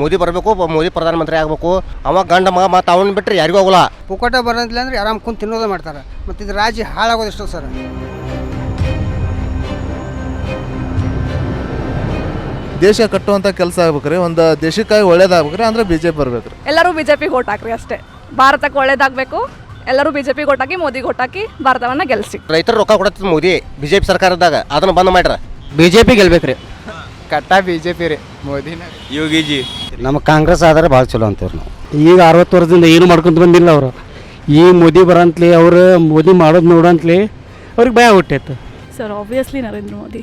ಮೋದಿ ಬರಬೇಕು ಮೋದಿ ಪ್ರಧಾನಮಂತ್ರಿ ಆಗಬೇಕು. ಅವ ಗಂಡ ಮಗ ಮತ್ತು ಅವನ್ ಬಿಟ್ಟರೆ ಯಾರಿಗೂ ಹೋಗಲ್ಲ ಪುಕ್ಕಟ ಬರೋದಿಲ್ಲ ಅಂದ್ರೆ ಆರಾಮ್ ಕುಂತು ತಿನ್ನೋದೇ ಮಾಡ್ತಾರೆ. ಮತ್ತು ಇದು ರಾಜ್ಯ ಹಾಳಾಗೋದು ಎಷ್ಟೋ ಸರ್. ದೇಶ ಕಟ್ಟುವಂಥ ಕೆಲಸ ಆಗ್ಬೇಕ್ರಿ ಒಂದು ದೇಶಕ್ಕಾಗಿ ಒಳ್ಳೇದಾಗ್ಬೇಕ್ರಿ ಅಂದ್ರೆ ಬಿ ಜೆ ಪಿ ಬರ್ಬೇಕ್ರಿ. ಎಲ್ಲರೂ ಬಿ ಜೆ ಪಿಗೆ ಓಟ್ ಹಾಕ್ರಿ ಅಷ್ಟೇ. ಭಾರತಕ್ಕೆ ಒಳ್ಳೇದಾಗಬೇಕು ಎಲ್ಲರೂ ಬಿ ಜೆ ಮೋದಿ ಓಟ್ ಹಾಕಿ ಮೋದಿಗೆ ಓಟ್ ಹಾಕಿ ಭಾರತವನ್ನು ಗೆಲ್ಲಿಸಿ ರೈತರು ರೊಕ್ಕ ಕೊಡತ್ತ ಮೋದಿ ಬಿ ಜೆ ಪಿ ಸರ್ಕಾರದಾಗ ಅದನ್ನು ಬಂದ್ ಮಾಡ್ರ. ಬಿ ಜೆ ಪಿ ಗೆಲ್ಬೇಕ್ರಿ. ಕಟ್ಟ ಬಿ ಜೆ ಪಿ ರೀ ಮೋದಿನ. ಯೋಗಿಜಿ. ನಮ್ಮ ಕಾಂಗ್ರೆಸ್ ಆದರೆ ಭಾಳ ಚಲೋ ಅಂತೀವಿ ನಾವು. ಈಗ ಅರವತ್ತು ವರ್ಷದಿಂದ ಏನು ಮಾಡ್ಕೊಂತ ಬಂದಿಲ್ಲ ಅವರು. ಈ ಮೋದಿ ಬರಂತಲೇ ಅವರು ಮೋದಿ ಮಾಡೋದು ನೋಡಂತಲೇ ಅವ್ರಿಗೆ ಭಯ ಹುಟ್ಟೈತೆ. Sir obviously Narendra Modi.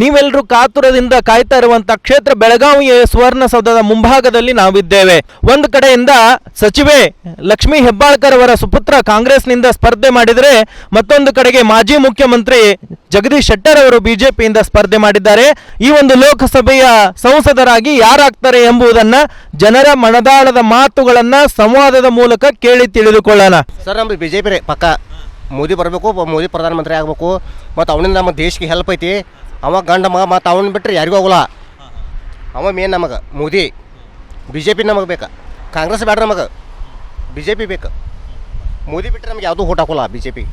ನೀವೆಲ್ಲರೂ ಕಾತುರದಿಂದ ಕಾಯ್ತಾ ಇರುವಂತ ಕ್ಷೇತ್ರ ಬೆಳಗಾವಿಯ ಸುವರ್ಣಸೌಧದ ಮುಂಭಾಗದಲ್ಲಿ ನಾವಿದ್ದೇವೆ. ಒಂದು ಕಡೆಯಿಂದ ಸಚಿವೆ ಲಕ್ಷ್ಮೀ ಹೆಬ್ಬಾಳ್ಕರ್ ಅವರ ಸುಪುತ್ರ ಕಾಂಗ್ರೆಸ್ನಿಂದ ಸ್ಪರ್ಧೆ ಮಾಡಿದರೆ ಮತ್ತೊಂದು ಕಡೆಗೆ ಮಾಜಿ ಮುಖ್ಯಮಂತ್ರಿ ಜಗದೀಶ್ ಶೆಟ್ಟರ್ ಅವರು ಬಿಜೆಪಿಯಿಂದ ಸ್ಪರ್ಧೆ ಮಾಡಿದ್ದಾರೆ. ಈ ಒಂದು ಲೋಕಸಭೆಯ ಸಂಸದರಾಗಿ ಯಾರಾಗ್ತಾರೆ ಎಂಬುದನ್ನ ಜನರ ಮನದಾಳದ ಮಾತುಗಳನ್ನ ಸಂವಾದದ ಮೂಲಕ ಕೇಳಿ ತಿಳಿದುಕೊಳ್ಳೋಣ. ಸರ್, ನಮ್ದು ಬಿಜೆಪಿ ಪಕ್ಕ ಮೋದಿ ಬರಬೇಕು, ಮೋದಿ ಪ್ರಧಾನಮಂತ್ರಿ ಆಗಬೇಕು, ಮತ್ತು ಅವನಿಂದ ನಮ್ಮ ದೇಶಕ್ಕೆ ಹೆಲ್ಪ್ ಐತಿ. ಅವ ಗಂಡ ಮಗ ಮತ್ತು ಅವನ್ ಬಿಟ್ಟರೆ ಯಾರಿಗೂ ಹೋಗಲ್ಲ ಅವ ಮೇನ್ ನಮಗೆ ಮೋದಿ. ಬಿ ಜೆ ಪಿ ನಮಗೆ ಬೇಕು. ಕಾಂಗ್ರೆಸ್ ಬೇಡ ನಮಗೆ. ಬಿ ಜೆ ಪಿ ಬೇಕು. ಮೋದಿ ಬಿಟ್ಟರೆ ನಮ್ಗೆ ಯಾವುದೂ ಓಟ್ ಹಾಕೋಲ್ಲ ಬಿ ಜೆ ಪಿ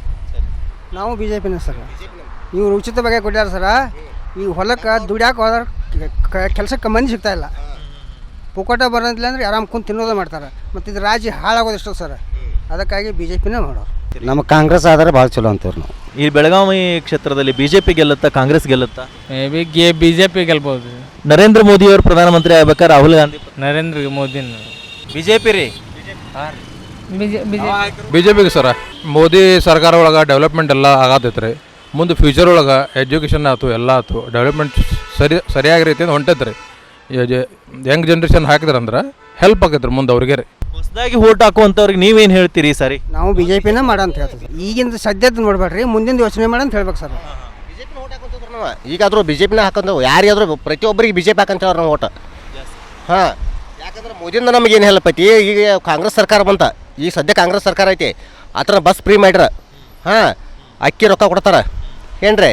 ನಾವು ಬಿ ಜೆ ಪಿನೇ ಸರ್. ಇವ್ರು ಉಚಿತ ಬಗ್ಗೆ ಕೊಟ್ಟಾರ ಸರ. ಈ ಹೊಲಕ್ಕೆ ದುಡ್ಯಾಕೆ ಹೋದ್ರೆ ಕೆಲಸಕ್ಕೆ ಮಂದಿ ಸಿಗ್ತಾ ಇಲ್ಲ. ಪುಕೋಟ ಬರೋದಿಲ್ಲ ಅಂದ್ರೆ ಆರಾಮ್ ಕುಂತು ತಿನ್ನೋದೇ ಮಾಡ್ತಾರೆ. ಮತ್ತು ಇದು ರಾಜ್ಯ ಹಾಳಾಗೋದು ಎಷ್ಟೋ ಸರ್. ಅದಕ್ಕಾಗಿ ಬಿ ಜೆ ಪಿನೇ ಮಾಡೋರು. ನಮ್ಮ ಕಾಂಗ್ರೆಸ್ ಆದರೆ ಭಾಳ ಚಲೋ ಅಂತೀವಿ ನಾವು. ಈ ಬೆಳಗಾವಿ ಕ್ಷೇತ್ರದಲ್ಲಿ ಬಿಜೆಪಿ ಗೆಲ್ಲುತ್ತಾ ಕಾಂಗ್ರೆಸ್ ಗೆಲ್ಲುತ್ತಾ? ಮೇ ಬಿ ಗೆ ಬಿ ಜೆ ಪಿ ಗೆಲ್ಬೋದು. ನರೇಂದ್ರ ಮೋದಿ ಅವರು ಪ್ರಧಾನಮಂತ್ರಿ ಆಗ್ಬೇಕಾದ್ರೆ ರಾಹುಲ್ ಗಾಂಧಿ ನರೇಂದ್ರ ಮೋದಿನ ಬಿಜೆಪಿ ರೀ? ಬಿ ಜೆ ಪಿಗೆ ಸರ ಮೋದಿ ಸರ್ಕಾರ ಒಳಗೆ ಡೆವಲಪ್ಮೆಂಟ್ ಎಲ್ಲ ಆಗತೈತೆ ರೀ. ಮುಂದೆ ಫ್ಯೂಚರ್ ಒಳಗೆ ಎಜುಕೇಷನ್ ಆಯ್ತು ಎಲ್ಲ ಆಯ್ತು ಡೆವಲಪ್ಮೆಂಟ್ ಸರಿ ಸರಿಯಾಗಿ ರೀತಿಯಿಂದ ಹೊಂಟೈತ್ರಿ ರೀ. ಯಂಗ್ ಜನ್ರೇಷನ್ ಹಾಕಿದ್ರಂದ್ರೆ ಹೆಲ್ಪ್ ಆಗೈತ್ರಿ ರೀ ಮುಂದೆ ಅವ್ರಿಗೆ ರೀ. ಹೊಸದಾಗಿ ಓಟ್ ಹಾಕುವಂತವ್ರಿಗೆ ನೀವೇನು ಹೇಳ್ತೀರಿ ಸರಿ ಸಾರಿ? ನಾವು ಬಿ ಜೆ ಪಿನ ಮಾಡ ಅಂತ ಹೇಳ್ತೀವಿ. ಈಗಿಂದ ಸದ್ಯದ ನೋಡ್ಬೇಡ್ರಿ ಮುಂದಿನ ಯೋಚನೆ ಮಾಡ ಅಂತ ಹೇಳ್ಬೇಕು ಸರ್. ಈಗಾದರೂ ಬಿ ಜೆ ಪಿನ ಹಾಕೊಂಡು ಯಾರಿಗಾದ್ರೂ ಪ್ರತಿಯೊಬ್ಬರಿಗೆ ಬಿ ಜೆ ಪಿ ಹಾಕಂತ ನಾವು ಓಟ್ ಹಾಂ. ಯಾಕಂದ್ರೆ ಮೋದಿಯಿಂದ ನಮಗೆ ಏನು ಹೆಲ್ಪ್ ಐತಿ? ಈಗ ಕಾಂಗ್ರೆಸ್ ಸರ್ಕಾರ ಬಂತ. ಈಗ ಸದ್ಯ ಕಾಂಗ್ರೆಸ್ ಸರ್ಕಾರ ಐತಿ. ಆತರ ಥರ ಬಸ್ ಫ್ರೀ ಮಾಡ್ರ. ಹಾಂ. ಅಕ್ಕಿ ರೊಕ್ಕ ಕೊಡ್ತಾರೆ. ಏನ್ರಿ?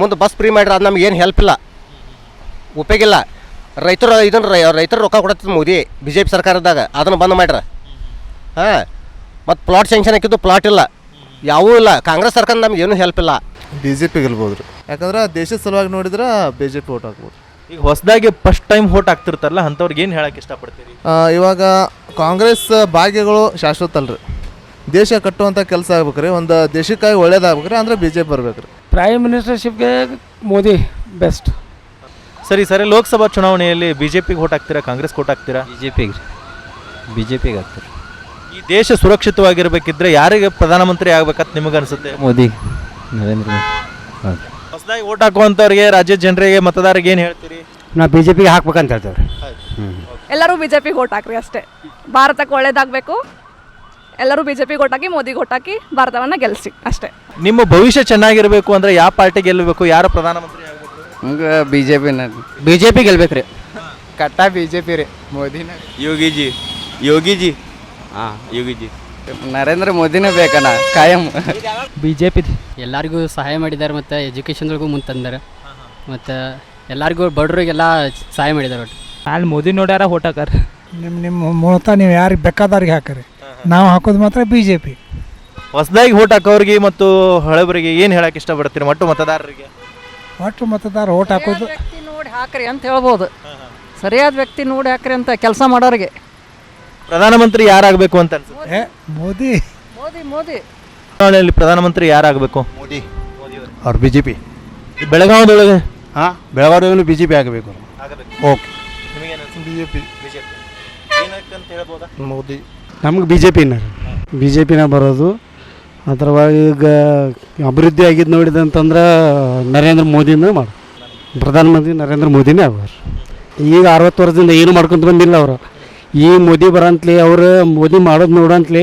ಮುಂದೆ ಬಸ್ ಫ್ರೀ ಮಾಡ್ರ ಅದು ನಮ್ಗೆ ಏನು ಹೆಲ್ಪ್ ಇಲ್ಲ. ಉಪಯೋಗ ಇಲ್ಲ. ರೈತರು ಇದನ್ನು ರೈತರು ರೊಕ್ಕ ಕೊಡತ್ತದ ಮೋದಿ ಬಿ ಜೆ ಪಿ ಸರ್ಕಾರದಾಗ ಅದನ್ನು ಬಂದ್ ಮಾಡ್ರ ಹಾಂ ಮತ್ತು ಪ್ಲಾಟ್ ಸ್ಯಾಂಕ್ಷನ್ ಹಾಕಿದ್ದು ಪ್ಲಾಟ್ ಇಲ್ಲ. ಯಾವೂ ಇಲ್ಲ. ಕಾಂಗ್ರೆಸ್ ಸರ್ಕಾರ ನಮ್ಗೆ ಏನೂ ಹೆಲ್ಪ್ ಇಲ್ಲ. ಬಿ ಜೆ ಪಿ ಗೆಲ್ಬೋದು. ರೀ ಯಾಕಂದ್ರೆ ದೇಶದ ಸಲುವಾಗಿ ನೋಡಿದ್ರೆ ಬಿ ಜೆ ಪಿ ಓಟ್ ಹಾಕ್ಬೋದು ಈಗ ಹೊಸದಾಗಿ ಫಸ್ಟ್ ಟೈಮ್ ಓಟ್ ಆಗ್ತಿರ್ತಾರಲ್ಲ ಅಂಥವ್ರಿಗೆ ಏನು ಹೇಳಕ್ಕೆ ಇಷ್ಟಪಡ್ತೀರಿ? ಆ, ಇವಾಗ ಕಾಂಗ್ರೆಸ್ ಭಾಗ್ಯಗಳು ಶಾಶ್ವತ ಅಲ್ರಿ. ದೇಶ ಕಟ್ಟುವಂಥ ಕೆಲಸ ಆಗ್ಬೇಕ್ರಿ. ಒಂದು ದೇಶಕ್ಕಾಗಿ ಒಳ್ಳೇದಾಗ್ಬೇಕ್ರಿ ಅಂದ್ರೆ ಬಿ ಜೆ ಪಿ ಬರ್ಬೇಕ್ರಿ ಪ್ರೈಮ್ ಮಿನಿಸ್ಟರ್ಶಿಪ್ಗೆ ಮೋದಿ ಬೆಸ್ಟ್ ಸರಿ ಸರಿ ಲೋಕಸಭಾ ಚುನಾವಣೆಯಲ್ಲಿ ಬಿಜೆಪಿಗೆ ಓಟ್ ಹಾಕ್ತೀರಾ ಕಾಂಗ್ರೆಸ್ ಓಟ್ ಹಾಕ್ತೀರಾ? ಬಿ ಜೆ ಪಿಗೆ ಬಿ ಜೆ ಪಿಗೆ ಹಾಕ್ತೀರ ಈ ದೇಶ ಸುರಕ್ಷಿತವಾಗಿರಬೇಕಿದ್ರೆ ಯಾರಿಗೆ ಪ್ರಧಾನಮಂತ್ರಿ ಆಗ್ಬೇಕಂತ ನಿಮಗೆ ಅನಿಸುತ್ತೆ? ಮೋದಿ ನರೇಂದ್ರ ಮೋದಿ. ಹೌದು. ಹೊಸದಾಗಿ ಓಟ್ ಹಾಕುವಂಥವ್ರಿಗೆ ರಾಜ್ಯದ ಜನರಿಗೆ ಮತದಾರರಿಗೆ ಏನು ಹೇಳ್ತೀರಿ? ನಾ ಬಿ ಜೆ ಪಿಗೆ ಹಾಕ್ಬೇಕಂತ ಹೇಳ್ತೇವೆ ಎಲ್ಲರೂ ಬಿ ಜೆ ಪಿಗೆ ಓಟ್ ಹಾಕ್ರಿ ಅಷ್ಟೇ. ಭಾರತಕ್ಕೆ ಒಳ್ಳೇದಾಗಬೇಕು. ಎಲ್ಲರೂ ಬಿ ಜೆ ಪಿಗೆ ಓಟ್ ಹಾಕಿ ಮೋದಿಗೆ ಓಟ್ ಹಾಕಿ ಭಾರತವನ್ನು ಗೆಲ್ಲಿಸಿ ಅಷ್ಟೇ. ನಿಮ್ಮ ಭವಿಷ್ಯ ಚೆನ್ನಾಗಿರಬೇಕು ಅಂದ್ರೆ ಯಾವ ಪಾರ್ಟಿ ಗೆಲ್ಲಬೇಕು ಯಾರು ಪ್ರಧಾನಮಂತ್ರಿ ಹಂಗೆ ಬಿ ಜೆ ಪಿನ ಬಿ ಜೆ ಪಿ ಗೆಲ್ಬೇಕ್ರಿ. ಕಟ್ಟ ಬಿ ಜೆ ಪಿ ರೀ ಮೋದಿನ. ಯೋಗಿಜಿ ಯೋಗಿಜಿ. ಹಾಂ ಯೋಗಿಜಿ. ನರೇಂದ್ರ ಮೋದಿನೇ ಬೇಕಣ್ಣ ಕಾಯಂ. ಬಿ ಜೆ ಪಿ ಎಲ್ಲರಿಗೂ ಸಹಾಯ ಮಾಡಿದ್ದಾರೆ ಮತ್ತು ಎಜುಕೇಷನ್ದೊಳಗೂ ಮುಂದೆ ತಂದಾರೆ. ಮತ್ತು ಎಲ್ಲರಿಗೂ ಬಡವರಿಗೆಲ್ಲ ಸಹಾಯ ಮಾಡಿದ್ದಾರೆ ಒಟ್ಟು. ಅಲ್ಲಿ ಮೋದಿ ನೋಡ್ಯಾರ ಓಟ್ ಹಾಕಾರ ನಿಮ್ಮ ನಿಮ್ಮ ಮೂಲತಃ ನೀವು ಯಾರಿಗೆ ಬೇಕಾದವ್ರಿಗೆ ಹಾಕರಿ. ನಾವು ಹಾಕೋದು ಮಾತ್ರ ಬಿ ಜೆ ಪಿ ಹೊಸದಾಗಿ ಹೋಟ್ ಹಾಕೋರಿಗೆ ಮತ್ತು ಹಳಬರಿಗೆ ಏನು ಹೇಳಕ್ಕೆ ಇಷ್ಟಪಡ್ತೀರಿ ಮತ್ತು ಮತದಾರರಿಗೆ? ಒಟ್ಟು ಮತದಾರ ಓಟ್ ಹಾಕೋದು. ವ್ಯಕ್ತಿ ನೋಡಿ ಹಾಕ್ರಿ ಅಂತ ಹೇಳ್ಬೋದು. ಸರಿಯಾದ ವ್ಯಕ್ತಿ ನೋಡಿ ಹಾಕ್ರಿ ಅಂತ ಕೆಲಸ ಮಾಡೋರಿಗೆ. ಪ್ರಧಾನಮಂತ್ರಿ ಯಾರಾಗಬೇಕು ಅಂತ ಅನ್ಸುತ್ತೆ? ಏ ಮೋದಿ. ಮೋದಿ ಮೋದಿ. ಚುನಾವಣೆಯಲ್ಲಿ ಪ್ರಧಾನಮಂತ್ರಿ ಯಾರಾಗಬೇಕು? ಮೋದಿ. ಅವ್ರು. ಬಿ ಜೆ ಪಿ ಬೆಳಗಾವದೊಳಗೆ ಹಾಂ ಬೆಳಗಾವಿಯಲ್ಲೂ ಬಿ ಜೆ ಪಿ ಆಗಬೇಕು. ಓಕೆ. ಬಿ ಜೆ ಪಿ ಹೇಳ್ಬೋದಾ? ಮೋದಿ. ನಮ್ಗೆ ಬಿ ಜೆ ಪಿನ ಬಿ ಜೆ ಪಿನ ಬರೋದು ಅದ್ರೊಳಗೆ ಈಗ ಅಭಿವೃದ್ಧಿ ಆಗಿದ್ದು ನೋಡಿದಂತಂದ್ರೆ ನರೇಂದ್ರ ಮೋದಿನೇ ಮಾಡಿ ಪ್ರಧಾನಮಂತ್ರಿ ನರೇಂದ್ರ ಮೋದಿನೇ ಅವರು ಈಗ ಅರವತ್ತು ವರ್ಷದಿಂದ ಏನು ಮಾಡ್ಕೊಂತ ಬಂದಿಲ್ಲ ಅವರು. ಈ ಮೋದಿ ಬರಂತಲಿ ಅವರು ಮೋದಿ ಮಾಡೋದು ನೋಡಂತ್ಲಿ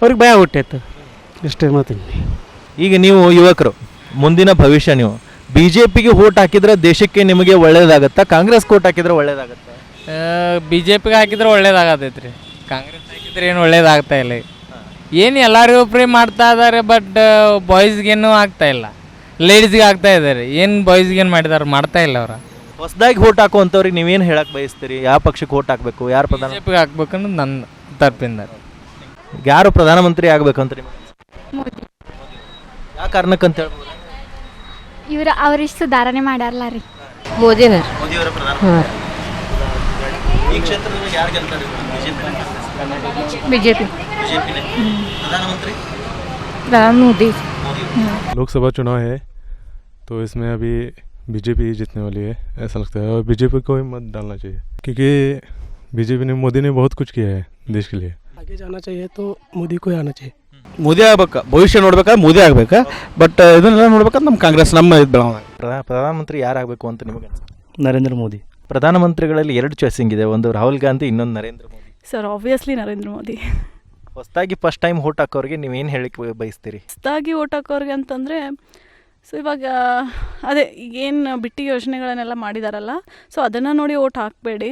ಅವ್ರಿಗೆ ಭಯ ಹುಟ್ಟೈತೆ. ಇಷ್ಟೇ ಮಾತೀನಿ. ಈಗ ನೀವು ಯುವಕರು ಮುಂದಿನ ಭವಿಷ್ಯ ನೀವು. ಬಿ ಜೆ ಪಿಗೆ ಓಟ್ ಹಾಕಿದ್ರೆ ದೇಶಕ್ಕೆ ನಿಮಗೆ ಒಳ್ಳೇದಾಗತ್ತಾ? ಕಾಂಗ್ರೆಸ್ ಓಟ್ ಹಾಕಿದ್ರೆ ಒಳ್ಳೇದಾಗತ್ತೆ? ಬಿ ಜೆ ಪಿಗೆ ಹಾಕಿದ್ರೆ ಒಳ್ಳೇದಾಗತೈತೆ ರೀ ಕಾಂಗ್ರೆಸ್ ಹಾಕಿದ್ರೆ ಏನು ಒಳ್ಳೇದಾಗ್ತಾ ಇಲ್ಲ ಏನು ಎಲ್ಲರಿಗೂ ಫ್ರೀ ಮಾಡ್ತಾ ಇದ್ದಾರೆ ಬಟ್ ಬಾಯ್ಸ್ಗೇನು ಆಗ್ತಾ ಇಲ್ಲ. ಲೇಡೀಸ್ಗೆ ಆಗ್ತಾ ಇದ್ದಾರೆ ಏನು ಬಾಯ್ಸ್ಗೇನು ಮಾಡಿದಾರೆ ಮಾಡ್ತಾ ಇಲ್ಲ ಅವ್ರ. ಹೊಸದಾಗಿ ಓಟ್ ಹಾಕುವಂಥವ್ರಿಗೆ ನೀವೇನು ಹೇಳಕ್ಕೆ ಬಯಸ್ತೀರಿ? ಯಾವ ಪಕ್ಷಕ್ಕೆ ಓಟ್ ಹಾಕಬೇಕು? ಯಾರು ಪ್ರಧಾನ ಹಾಕ್ಬೇಕು ಅಂತ ನನ್ನ ತರ್ಪಿಂದ ಯಾರು ಪ್ರಧಾನಮಂತ್ರಿ ಆಗ್ಬೇಕಂತ ನಿಮಗೆ? ಯಾವ ಅಂತ ಹೇಳ್ಬೋದು? ಇವ್ರು ಅವ್ರಿಷ್ಟು ಧಾರಣೆ ಮಾಡ್ಯಾರಲ್ಲ ರೀ. ಮೋದಿನ ಮೋದಿಯವರ ಪ್ರಧಾನ ಈ ಕ್ಷೇತ್ರದಲ್ಲಿ ಯಾರು ಗೆಲ್ತಾರೆ ಬಿ ಜೆ ಪಿ ಬಿಜೆಪಿನೇ ಪ್ರಧಾನಮಂತ್ರಿ ಮೋದಿ लोकसभा चुनाव है तो इसमें अभी बीजेपी ही जीतने वाली है ऐसा लगता है और बीजेपी को ही मत डालना चाहिए क्योंकि बीजेपी ने मोदी ने बहुत कुछ किया है देश के लिए आगे जाना चाहिए तो मोदी को ही आना चाहिए ಮೋದಿ ಆಗ್ಬೇಕು ಭವಿಷ್ಯ ನೋಡ್ಬೇಕಾದ್ರೆ ಮೋದಿ ಆಗ್ಬೇಕು ಬಟ್ ಇದನ್ನೆಲ್ಲ ನೋಡ್ಬೇಕಾದ್ರೆ ನಮ್ಮ ಕಾಂಗ್ರೆಸ್ ನಮ್ಮ ಇದು ಬೆಳವಣಿಗೆ ಪ್ರಧಾನ ಪ್ರಧಾನಮಂತ್ರಿ ಯಾರಾಗಬೇಕು ಅಂತ ನಿಮಗೆ ಅನ್ಸುತ್ತೆ ನರೇಂದ್ರ ಮೋದಿ ಪ್ರಧಾನಮಂತ್ರಿಗಳಲ್ಲಿ ಎರಡು ಚಾಯ್ಸಿಂಗ್ ಇದೆ ಒಂದು ರಾಹುಲ್ ಗಾಂಧಿ ಇನ್ನೊಂದು Narendra Modi. Sir obviously Narendra Modi. ಹೊಸದಾಗಿ ಫಸ್ಟ್ ಟೈಮ್ ಓಟ್ ಹಾಕೋರಿಗೆ ಏನು ಹೇಳಿ ಬಯಸ್ತೀರಿ? ಹೊಸದಾಗಿ ಓಟ್ ಹಾಕೋರಿಗೆ ಅಂತಂದರೆ ಸೊ ಇವಾಗ ಅದೇ ಏನು ಬಿಟ್ಟಿ ಯೋಜನೆಗಳನ್ನೆಲ್ಲ ಮಾಡಿದಾರಲ್ಲ ಸೊ ಅದನ್ನು ನೋಡಿ ಓಟ್ ಹಾಕಬೇಡಿ.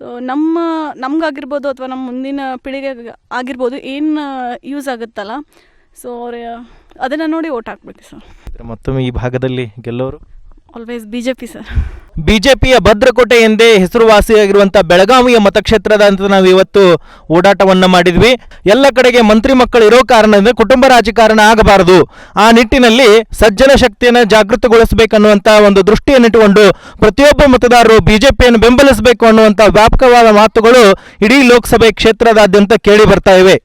ಸೊ ನಮ್ಮ ನಮಗಾಗಿರ್ಬೋದು ಅಥವಾ ನಮ್ಮ ಮುಂದಿನ ಪೀಳಿಗೆ ಆಗಿರ್ಬೋದು ಏನು ಯೂಸ್ ಆಗುತ್ತಲ್ಲ ಸೊ ಅವ್ರ ಅದನ್ನು ನೋಡಿ ಓಟ್ ಹಾಕ್ಬೇಕು ಸರ್ ಮತ್ತೊಮ್ಮೆ ಈ ಭಾಗದಲ್ಲಿ ಗೆಲ್ಲೋರು. ಆಲ್ವೇಸ್ ಬಿಜೆಪಿ ಸರ್ ಬಿಜೆಪಿಯ ಭದ್ರಕೋಟೆ ಎಂದೇ ಹೆಸರುವಾಸಿಯಾಗಿರುವಂಥ ಬೆಳಗಾವಿಯ ಮತಕ್ಷೇತ್ರದ ಅಂತ ನಾವು ಇವತ್ತು ಓಡಾಟವನ್ನ ಮಾಡಿದ್ವಿ. ಎಲ್ಲ ಕಡೆಗೆ ಮಂತ್ರಿ ಮಕ್ಕಳು ಇರೋ ಕಾರಣದಿಂದ ಕುಟುಂಬ ರಾಜಕಾರಣ ಆಗಬಾರದು. ಆ ನಿಟ್ಟಿನಲ್ಲಿ ಸಜ್ಜನ ಶಕ್ತಿಯನ್ನು ಜಾಗೃತಗೊಳಿಸಬೇಕನ್ನುವಂಥ ಒಂದು ದೃಷ್ಟಿಯನ್ನಿಟ್ಟುಕೊಂಡು ಪ್ರತಿಯೊಬ್ಬ ಮತದಾರರು ಬಿಜೆಪಿಯನ್ನು ಬೆಂಬಲಿಸಬೇಕು ಅನ್ನುವಂಥ ವ್ಯಾಪಕವಾದ ಮಾತುಗಳು ಇಡೀ ಲೋಕಸಭೆ ಕ್ಷೇತ್ರದಾದ್ಯಂತ ಕೇಳಿ ಬರ್ತಾ ಇವೆ.